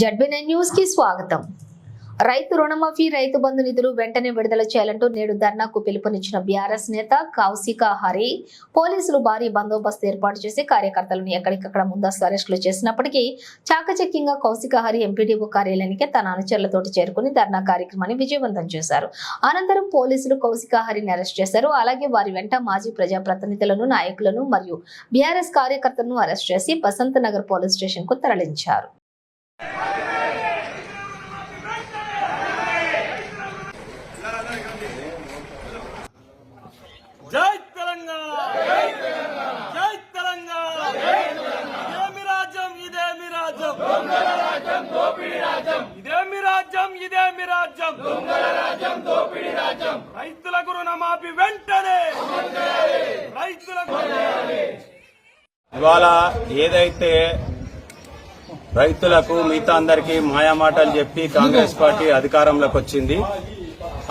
జడ్బీనైన్ న్యూస్కి స్వాగతం. రైతు రుణమాఫీ రైతు బంధు నిధులు వెంటనే విడుదల చేయాలంటూ నేడు ధర్నాకు పిలుపునిచ్చిన బీఆర్ఎస్ నేత కౌశిక హరి పోలీసులు భారీ బందోబస్తు ఏర్పాటు చేసి కార్యకర్తలను ఎక్కడికక్కడ ముందస్తు అరెస్టులు చేసినప్పటికీ చాకచక్యంగా కౌశిక హరి ఎంపీడీఓ కార్యాలయానికి తన అనుచరులతోటి చేరుకుని ధర్నా కార్యక్రమాన్ని విజయవంతం చేశారు. అనంతరం పోలీసులు కౌశిక హరిని అరెస్ట్ చేశారు. అలాగే వారి వెంట మాజీ ప్రజాప్రతినిధులను నాయకులను మరియు బీఆర్ఎస్ కార్యకర్తలను అరెస్ట్ చేసి బసంత్ నగర్ పోలీస్ స్టేషన్కు తరలించారు జై తెలంగాణ జై తెలంగాణ ఇదేమి రాజ్యం ఇదేమి రాజ్యం ఇదేమి రాజ్యం. ఇదేమి రాజ్యం రైతులకు రుణమాఫీ వెంటనే. రైతులకు ఇవాళ ఏదైతే రైతులకు మిగతా అందరికీ మాయామాటలు చెప్పి కాంగ్రెస్ పార్టీ అధికారంలోకి వచ్చింది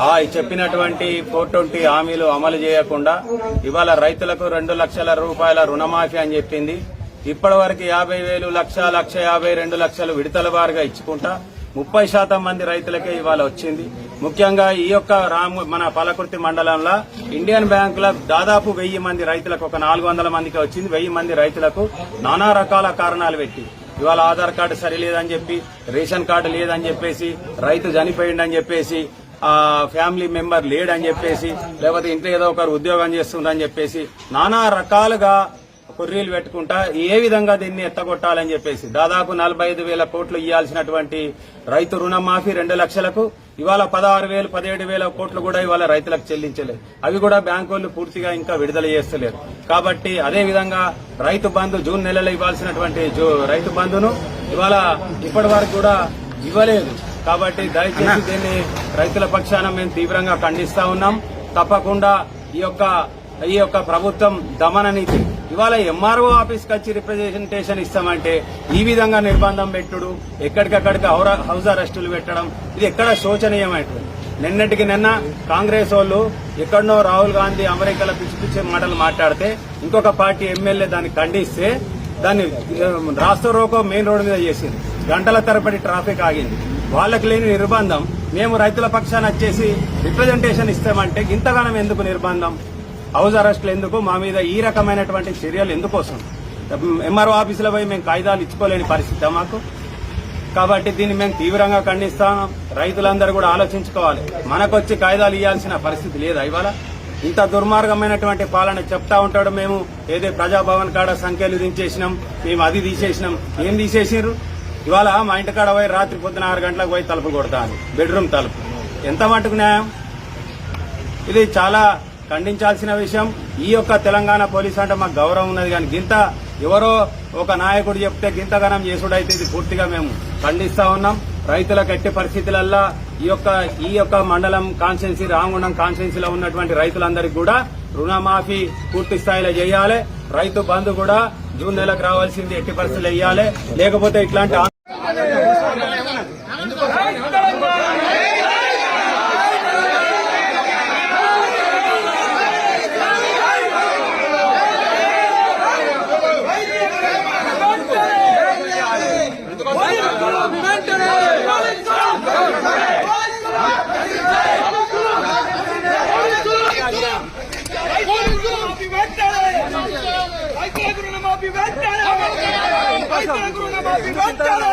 ఆ చెప్పినటువంటి ఫోర్ ట్వంటీ హామీలు అమలు చేయకుండా ఇవాళ రైతులకు రెండు లక్షల రూపాయల రుణమాఫీ అని చెప్పింది. ఇప్పటివరకు యాభై వేలు లక్ష లక్ష యాభై రెండు లక్షలు విడతల వారుగా ఇచ్చుకుంటా ముప్పై శాతం మంది రైతులకే ఇవాళ వచ్చింది. ముఖ్యంగా ఈ యొక్క రాము మన పాలకుర్తి మండలంలో ఇండియన్ బ్యాంకుల దాదాపు వెయ్యి మంది రైతులకు ఒక నాలుగు వందల మందికి వచ్చింది. వెయ్యి మంది రైతులకు నానా రకాల కారణాలు పెట్టి ఇవాళ ఆధార్ కార్డు సరిలేదని చెప్పి రేషన్ కార్డు లేదని చెప్పేసి రైతు చనిపోయిండని చెప్పేసి ఆ ఫ్యామిలీ మెంబర్ లేడని చెప్పేసి లేకపోతే ఇంట్లో ఏదో ఒకరు ఉద్యోగం చేస్తుందని చెప్పేసి నానా రకాలుగా కుర్రీలు పెట్టుకుంటా ఏ విధంగా దీన్ని ఎత్తగొట్టాలని చెప్పేసి. దాదాపు నలభై ఐదు వేల కోట్లు ఇవ్వాల్సినటువంటి రైతు రుణమాఫీ రెండు లక్షలకు ఇవాళ పదహారు వేలు పదిహేడు వేల కోట్లు కూడా ఇవాళ రైతులకు చెల్లించలేదు. అవి కూడా బ్యాంకులు పూర్తిగా ఇంకా విడుదల చేస్తలేరు కాబట్టి అదే విధంగా రైతు బంధు జూన్ నెలలో ఇవ్వాల్సినటువంటి రైతు బంధును ఇవాళ ఇప్పటి వరకు కూడా ఇవ్వలేదు. కాబట్టి దయచేసి దీన్ని రైతుల పక్షాన మేము తీవ్రంగా ఖండిస్తా ఉన్నాం. తప్పకుండా ఈ యొక్క ఈ యొక్క ప్రభుత్వం దమన నీతి ఇవాళ ఎంఆర్ఓ ఆఫీస్కి వచ్చి రిప్రజెంటేషన్ ఇస్తామంటే ఈ విధంగా నిర్బంధం పెట్టుడు ఎక్కడికక్కడికి హౌస్ అరెస్టులు పెట్టడం ఇది ఎక్కడ శోచనీయమైనటువంటి నిన్నటికి నిన్న కాంగ్రెస్ వాళ్ళు ఎక్కడనో రాహుల్ గాంధీ అమెరికాలో పిచ్చి పిచ్చి మాటలు మాట్లాడితే ఇంకొక పార్టీ ఎమ్మెల్యే దాన్ని ఖండిస్తే దాన్ని రాష్ట్ర రోకో మెయిన్ రోడ్డు మీద చేసింది. గంటల తరబడి ట్రాఫిక్ ఆగింది. వాళ్ళకి లేని నిర్బంధం మేము రైతుల పక్షాన వచ్చేసి రిప్రజెంటేషన్ ఇస్తామంటే ఇంతగానం ఎందుకు నిర్బంధం? హౌస్ అరెస్టులు ఎందుకు? మా మీద ఈ రకమైనటువంటి చర్యలు ఎందుకోసం ఎంఆర్ఓ ఆఫీసులో పోయి మేము కాయిదాలు ఇచ్చుకోలేని పరిస్థితి మాకు. కాబట్టి దీన్ని మేము తీవ్రంగా ఖండిస్తాం. రైతులందరూ కూడా ఆలోచించుకోవాలి. మనకొచ్చి కాయిదాలు ఇవ్వాల్సిన పరిస్థితి లేదా ఇవాళ? ఇంత దుర్మార్గమైనటువంటి పాలన చెప్తా ఉంటాడు మేము. ఏదో ప్రజాభవన్ కాడ సంఖ్యలు దించేసినాం మేము అది తీసేసినాం. ఏం తీసేసారు ఇవాళ మా ఇంటికాడ పోయి రాత్రి పొద్దున ఆరు గంటలకు పోయి తలుపు కొడతాను. బెడ్రూమ్ తలుపు. ఎంత మటుకు న్యాయం? ఇది చాలా ఖండించాల్సిన విషయం ఈ యొక్క తెలంగాణ పోలీస్ అంటే మాకు గౌరవం ఉన్నది కానీ గింత ఎవరో ఒక నాయకుడు చెప్తే గింతగనం చేసుడైతే ఇది పూర్తిగా మేము ఖండిస్తా ఉన్నాం. రైతులకు ఎట్టి పరిస్థితులల్లా ఈ యొక్క ఈ యొక్క మండలం కాన్స్టెన్సీ రామగుండం కాన్స్టెన్సీలో ఉన్నటువంటి రైతులందరికీ కూడా రుణమాఫీ పూర్తి స్థాయిలో చేయాలి. రైతు బంధు కూడా జూన్ నెలకు రావాల్సింది ఎట్టి పరిస్థితులు వేయాలి లేకపోతే ఇట్లాంటి రైతులకు రుణమాఫీ వెంటనే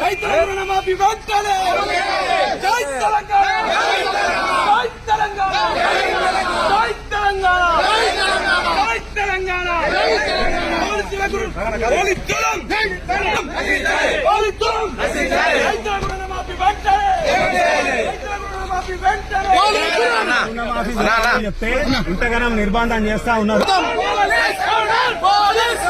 రైతులకు రుణమాఫీ వెంటనే జై తెలంగాణ జై తెలంగాణ జై తెలంగాణ జై తెలంగాణ పోలీసులకు పోలీసులం పోలీసులం రైతులకు రుణమాఫీ వెంటనే రైతులకు రుణమాఫీ వెంటనే ఇంతగానం నిర్బంధం చేస్తా ఉన్నారు పోలీస్